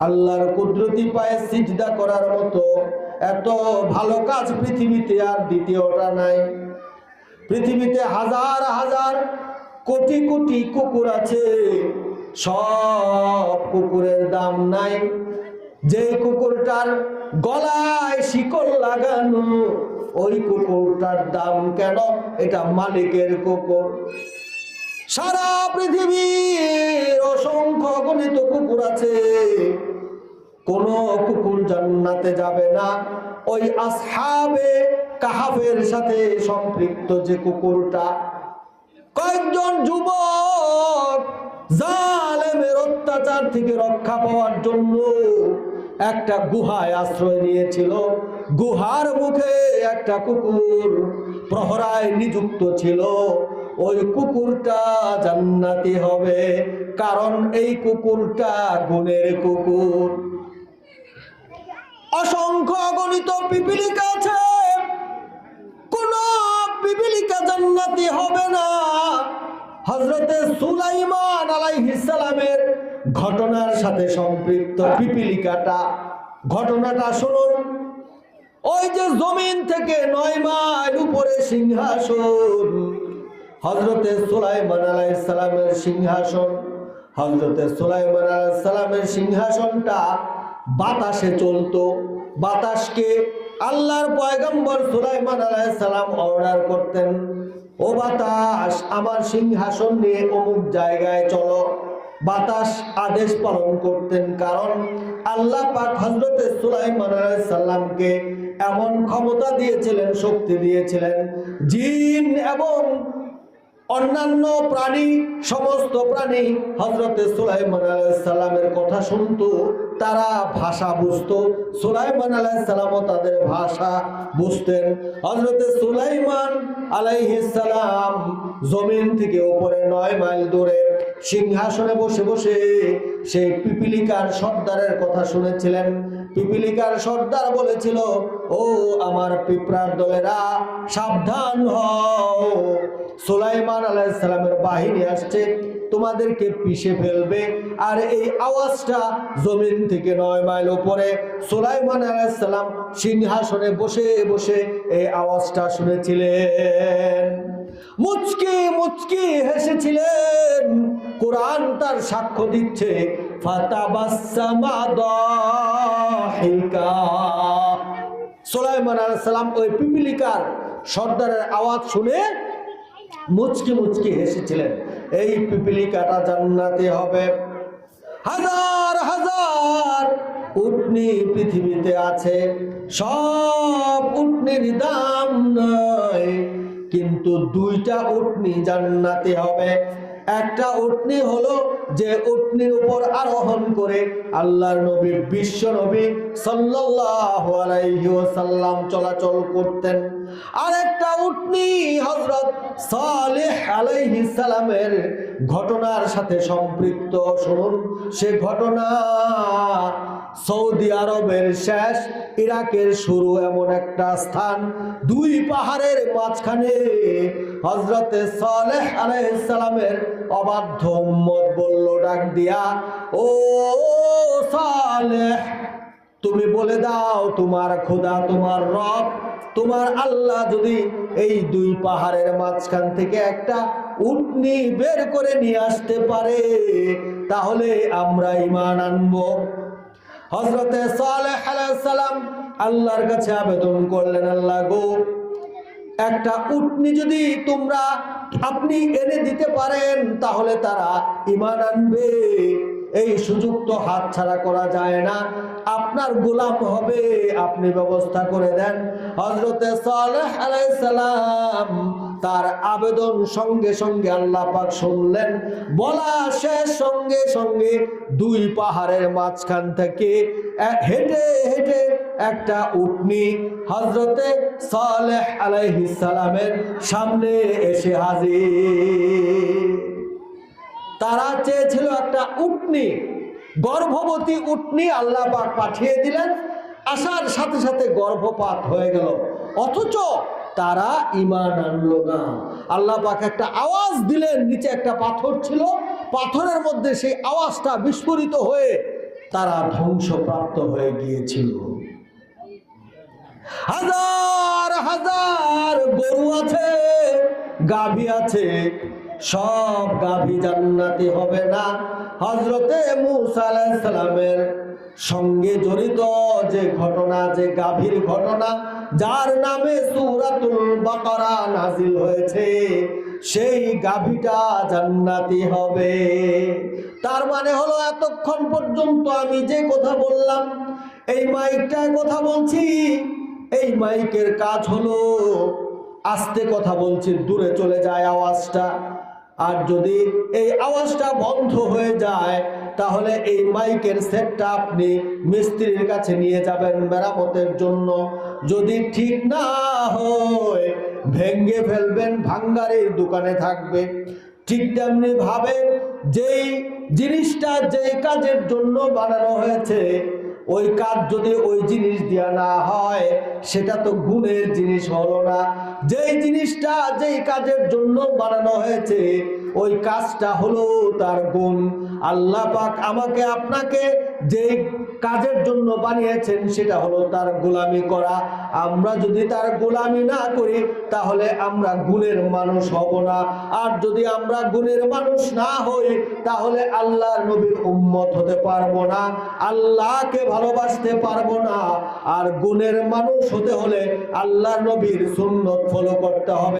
আল্লাহর কুদরতি পায়ে সিজদা করার মতো এত ভালো কাজ পৃথিবীতে আর দ্বিতীয়টা নাই। পৃথিবীতে হাজার হাজার কোটি কোটি কুকুর আছে, সব কুকুরের দাম নাই। যে কুকুরটার গলায় শিকল লাগানো, ওই কুকুরটার দাম কেন? এটা মালিকের কুকুর। সারা পৃথিবীর অসংখ্য গণিত কুকুর আছে। কোন কুকুর জান্নাতে যাবে না। ওই আসহাবে কাহাফের সাথে সম্পৃক্ত যে কুকুরটা। কয়েকজন যুবক জালেমের অত্যাচার থেকে রক্ষা পাওয়ার জন্য একটা গুহায় আশ্রয় নিয়েছিল। গুহার মুখে একটা কুকুর প্রহরায় নিযুক্ত ছিল। ওই কুকুরটা জান্নাতি হবে, কারণ এই কুকুরটা গুণের কুকুর। অসংখ্য গণিত পিপিলিকা আছে। কোন পিপিলিকা জান্নাতি হবে না। হজরতে সুলাইমান আলাইহিস সালামের ঘটনার সাথে সম্পৃক্ত পিপিলিকাটা। ঘটনাটা শুনুন। ওই যে জমিন থেকে নয় মাইল উপরে সিংহাসন হজরতে সুলাইমান সালামের সিংহাসন হজরতে সুলাইমান সালামের সিংহাসনটা বাতাসে চলতো। বাতাসকে আল্লাহর পয়গম্বর সুলাইমান সালাম অর্ডার করতেন, ও বাতাস, আমার সিংহাসন নিয়ে অমুক জায়গায় চলো। বাতাস আদেশ পালন করতেন, কারণ আল্লাহ পাক হজরতে সুলাইমান সালামকে এমন ক্ষমতা দিয়েছিলেন, শক্তি দিয়েছিলেন। জিন এবং অন্যান্য প্রাণী, সমস্ত প্রাণী হজরতে সুলাইমান আলাইসাল্লামের কথা শুনতো, তারা ভাষা বুঝতো। সুলাইমান আলাইসাল্লামও তাদের ভাষা বুঝতেন। হজরতে সুলাইমান আলাইহিসাল্লাম জমিন থেকে উপরে নয় মাইল দূরে সিংহাসনে বসে বসে সেই পিপিলিকার সর্দারের কথা শুনেছিলেন। পিপিলিকার সর্দার বলেছিল, ও আমার পিঁপড়ার দলেরা, সাবধান হও। সুলাইমান আলাইসালামের বাহিনী আসছে, তোমাদেরকে পিষে ফেলবে। আর এই আওয়াজটা জমিন থেকে নয় মাইল উপরে, সুলাইমান আলাইসালাম সিংহাসনে বসে বসে এই আওয়াজটা শুনেছিলেন। মুচকি মুচকি হেসেছিলেন কোরআন তার সাক্ষ্য দিচ্ছে ওই পিপিলিকার সর্দারের আওয়াজ শুনে মুচকি মুচকি হেসেছিলেন, এই পিপিলিকাটা জান্নাতে হবে। হাজার হাজার উটনি পৃথিবীতে আছে, সব উটনির দাম নয়, কিন্তু দুইটা উটনি জান্নাতে হবে। একটা উটনি হলো যে উটনির উপর আরোহণ করে আল্লাহর নবী, বিশ্ব নবী সাল্লাল্লাহু আলাইহি ওয়াসাল্লাম চলাচল করতেন। আর একটা উটনি হযরত সালেহ আলাইহিস সালামের ঘটনার সাথে সম্পৃক্ত। শুনুন, সে ঘটনা সৌদি আরবের শেষ, ইরাকের শুরু এমন একটা স্থান। দুই পাহাড়ের মাঝখানে হজরতে সালেহ আলাইহিস সালামের অবাধ্য উম্মত বলল, ডাক দিয়া, ও সালেহ, তুমি বলে দাও, তোমার খোদা, তোমার রব, তোমার আল্লাহ যদি এই দুই পাহাড়ের মাঝখান থেকে একটা উটনি বের করে নিয়ে আসতে পারে, তাহলে আমরা ইমান আনব। হজরতে সালেহ আলাইহিস সালাম আল্লাহর কাছে আবেদন করলেন, আল্লাহ গো একটা উটনি যদি তোমরা আপনি এনে দিতে পারেন, তাহলে তারা ইমান আনবে। এই সুযোগ তো হাত ছাড়া করা যায় না। আপনার গোলাপ হবে, আপনি ব্যবস্থা করে দেন। হজরতে সালাম তার আবেদন সঙ্গে সঙ্গে আল্লাহ পাক শুনলেন। বলা শেষ সঙ্গে সঙ্গে দুই পাহাড়ের মাঝখান থেকে হেঁটে হেঁটে একটা উটনি হজরতে সালেহ সালামের সামনে এসে হাজির। তারা চেয়েছিল একটা উটনি, গর্ভবতী উটনি আল্লাহ পাক পাঠিয়ে দিলেন। আসার সাথে সাথে গর্ভপাত হয়ে গেল। অথচ তারা ইমান আনলো না। আল্লাহ পাক একটা আওয়াজ দিলেন, নিচে একটা পাথর ছিল। পাথরের মধ্যে সেই আওয়াজটা বিস্ফোরিত হয়ে তারা ধ্বংসপ্রাপ্ত হয়ে গিয়েছিল। হাজার হাজার গরু আছে, গাভী আছে, সব গাভী জান্নাতি হবে না। হজরতে মুসা আলাইহিস সালামের সঙ্গে জড়িত যে ঘটনা, যে গাভীর ঘটনা যার নামে সূরাতুল বাকারা নাজিল হয়েছে, সেই গাভীটা জান্নাতি হবে। তার মানে হলো, এতক্ষণ পর্যন্ত আমি যে কথা বললাম, এই মাইকটায় কথা বলছি, এই মাইকের কাজ হলো, আস্তে কথা বলছি, দূরে চলে যায় আওয়াজটা। আর যদি এই আওয়াজটা বন্ধ হয়ে যায়, তাহলে এই মাইকের সেটটা আপনি মিস্ত্রির কাছে নিয়ে যাবেন মেরামতের জন্য। যদি ঠিক না হয় ভেঙ্গে ফেলবেন, ভাঙ্গারের দোকানে থাকবে। ঠিক তেমনি ভাবে যেই জিনিসটা যেই কাজের জন্য বানানো হয়েছে ওই কাজ যদি ওই জিনিস দেওয়া না হয়, সেটা তো গুণের জিনিস হলো না। যেই জিনিসটা যেই কাজের জন্য বানানো হয়েছে, ওই কাজটা হলো তার গুণ। আল্লাহ পাক আমাকে আপনাকে যেই কাজের জন্য বানিয়েছেন, সেটা হলো তার গোলামি করা। আমরা যদি তার গোলামি না করি, তাহলে আমরা গুণের মানুষ হব না। আর যদি আমরা গুণের মানুষ না হই, তাহলে আল্লাহর নবীর উম্মত হতে পারব না। আল্লাহকে ভালোবাসতে পারব না। আর গুণের মানুষ হতে হলে আল্লাহর নবীর সুন্নত ফলো করতে হবে।